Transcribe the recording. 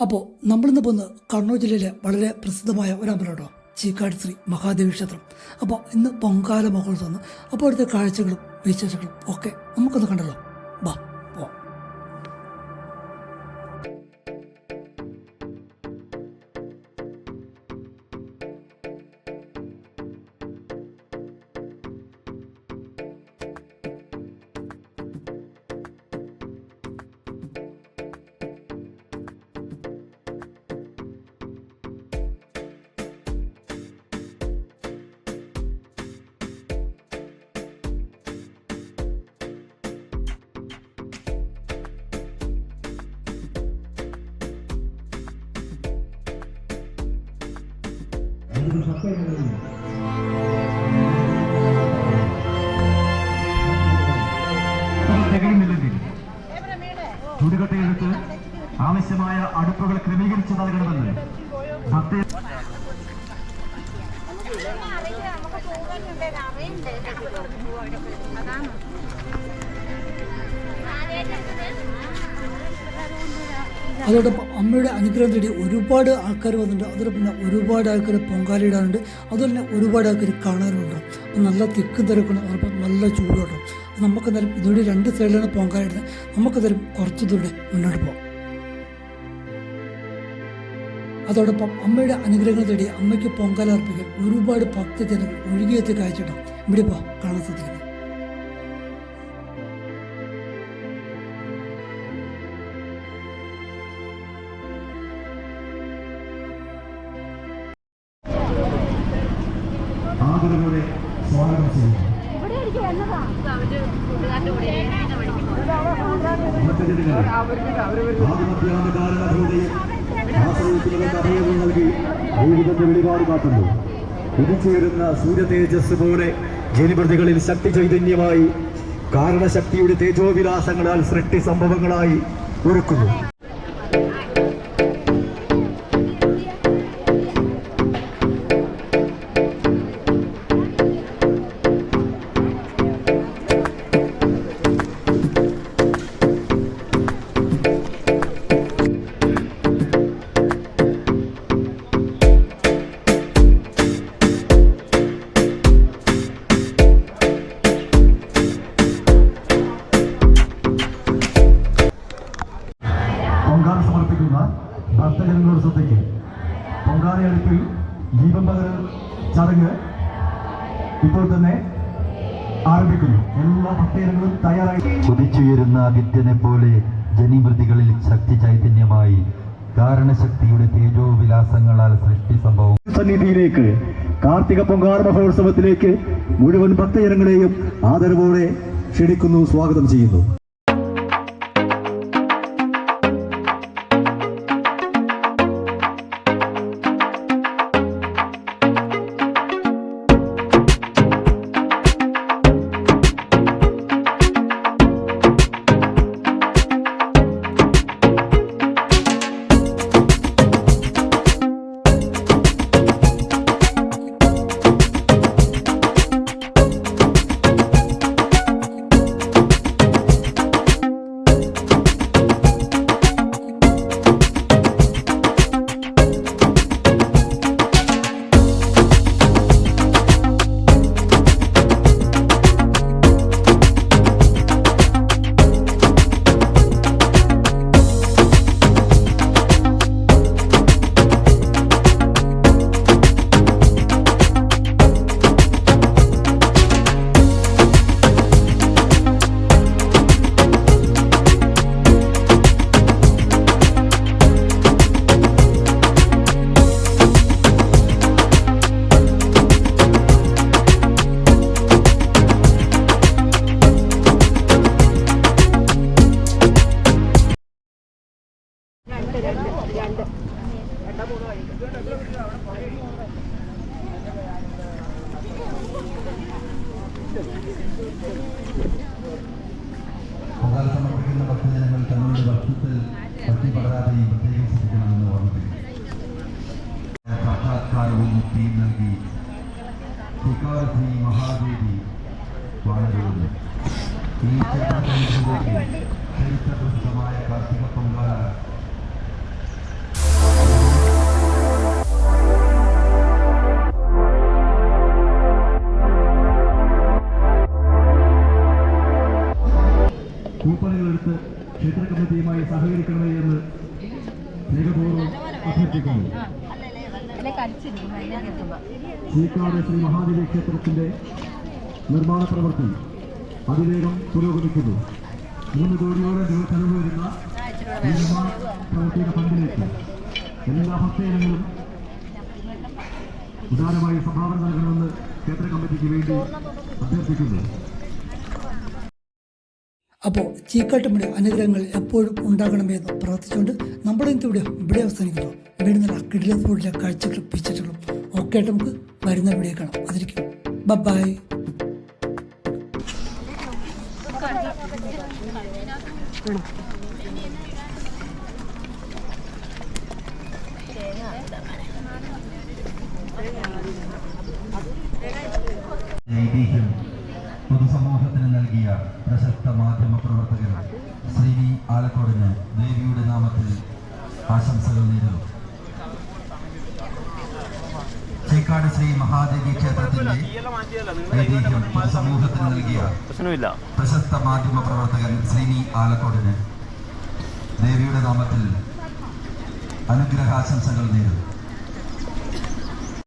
അപ്പോൾ നമ്മളിന്ന് പോകുന്നത് കണ്ണൂർ ജില്ലയിലെ വളരെ പ്രസിദ്ധമായ ഒരു അമ്പലമാട്ടോ. ചീക്കാട് ശ്രീ മഹാദേവി ക്ഷേത്രം. അപ്പോൾ ഇന്ന് പൊങ്കാല മഹോത്സവം അപ്പോൾ അവിടുത്തെ കാഴ്ചകളും വിശേഷങ്ങളും ഒക്കെ നമുക്കൊന്ന് കണ്ടല്ലോ. ബാ ചുടുകട്ടയെടുത്ത് ആവശ്യമായ അടുപ്പുകൾ ക്രമീകരിച്ചു നൽകണമെന്ന് ഭക്തി അതാണ് അതോടൊപ്പം അമ്മയുടെ അനുഗ്രഹം തേടി ഒരുപാട് ആൾക്കാർ വന്നിട്ടുണ്ട്. അതോടൊപ്പം തന്നെ ഒരുപാട് ആൾക്കാർ പൊങ്കാലയിടാനുണ്ട് അതുപോലെ തന്നെ ഒരുപാട് ആൾക്കാർ കാണാനുണ്ട് അപ്പം നല്ല തിക്കും തിരക്കണം അതോടൊപ്പം നല്ല ചൂട് കേട്ടോ അപ്പം നമുക്ക് എന്തായാലും ഇതോടെ രണ്ട് സൈഡിലാണ് പൊങ്കാലയിടുന്നത് നമുക്ക് എന്തായാലും കുറച്ച് ദൂരെ മുന്നോട്ട് പോകാം അതോടൊപ്പം അമ്മയുടെ അനുഗ്രഹങ്ങൾ തേടി അമ്മയ്ക്ക് പൊങ്കാല അർപ്പിക്കാൻ ഒരുപാട് ഭക്തജനങ്ങൾ ഒഴുകിയെത്തി കാഴ്ചയിടാം ഇവിടെ കാണാൻ സാധിക്കുന്നത് ആദരവോടെ സ്വാഗതം ചെയ്യുന്നു. ആശ്രയിക്കുന്നവർക്ക് നൽകി വെളിപാട് കാട്ടുന്നു. ഉദിച്ചുയരുന്ന സൂര്യ തേജസ് പോലെ ജനിപ്രതികളിൽ ശക്തി ചൈതന്യമായി കാരണശക്തിയുടെ തേജോവിലാസങ്ങളാൽ സൃഷ്ടി സംഭവങ്ങളായി ഒരുക്കുന്നു. ദീപം ചടങ്ങ് ഇപ്പോൾ തന്നെ ആരംഭിക്കുന്നു. എല്ലാ ഭക്തജനങ്ങളും തയ്യാറായി. കുതിച്ചുയരുന്ന ആദിത്യനെ പോലെ ജനിമൃതികളിൽ ശക്തി ചൈതന്യമായി കാരണശക്തിയുടെ തേജോവിലാസങ്ങളാൽ സൃഷ്ടി സംഭവം. സന്നിധിയിലേക്ക് കാർത്തിക പൊങ്കാല മഹോത്സവത്തിലേക്ക് മുഴുവൻ ഭക്തജനങ്ങളെയും ആദരവോടെ ക്ഷണിക്കുന്നു സ്വാഗതം ചെയ്യുന്നു. പൊങ്കാല സമർപ്പിക്കുന്ന ഭക്തജനങ്ങൾ തങ്ങളുടെ ഭക്തത്തിൽ ഭക്തി പകരാതെയും പ്രത്യേകം ശ്രദ്ധിക്കണമെന്ന് ഓർമ്മിപ്പിക്കുന്നു സാക്ഷാത്കാരവും മുക്തിയും നൽകി ശ്രീ മഹാദേവി വാണരുളുന്നു ഈ ക്ഷേത്രത്തിലേക്ക് ചരിത്ര പ്രസിദ്ധമായ കാർത്തിക പൊങ്കാല ഏറ്റെടുത്ത് ക്ഷേത്ര കമ്മിറ്റിയുമായി സഹകരിക്കണമേ എന്ന് സ്നേഹപൂർവം അഭ്യർത്ഥിക്കുന്നു. ശ്രീക്കാട് ശ്രീ മഹാദേവി ക്ഷേത്രത്തിന്റെ നിർമ്മാണ പ്രവൃത്തി അതിവേഗം പുരോഗമിക്കുന്നു. മൂന്ന് കോടിയോളം രൂപ ചെലവ് വരുന്ന നിർമ്മാണ പ്രവൃത്തിയുടെ ഫണ്ടിലേക്ക് എല്ലാ ഭക്തജനങ്ങളും ഉദാരമായി സംഭാവന നൽകണമെന്ന് ക്ഷേത്ര കമ്മിറ്റിക്ക് വേണ്ടി അഭ്യർത്ഥിക്കുന്നു. അപ്പോൾ ചീക്കാട്ടുമ്പടി അനുഗ്രഹങ്ങൾ എപ്പോഴും ഉണ്ടാകണമെന്ന് പ്രാർത്ഥിച്ചുകൊണ്ട് നമ്മുടെ വീഡിയോ ഇവിടെ അവസാനിക്കുന്നു. നല്ല കിടില ഫുഡിലെ കാഴ്ചകളും പിച്ചറ്റുകളും ഒക്കെ ആയിട്ട് നമുക്ക് വരുന്ന വീഡിയോ കാണാം. അതിരിക്കും. ബൈ ഐതിഹ്യം നൽകിയ പ്രശസ്ത മാധ്യമ പ്രവർത്തകൻ ശ്രീനി ആലക്കോടിന് ദേവിയുടെ നാമത്തിൽ ആശംസകൾ നേരുന്നു. ചേക്കാട് ശ്രീ മഹാദേവി ക്ഷേത്രത്തിന്റെ ഐതിഹ്യം പൊതുസമൂഹത്തിന് നൽകിയ പ്രശസ്ത മാധ്യമ പ്രവർത്തകൻ ശ്രീനി ആലക്കോടിന് ദേവിയുടെ നാമത്തിൽ അനുഗ്രഹാശംസകൾ നേരുന്നു.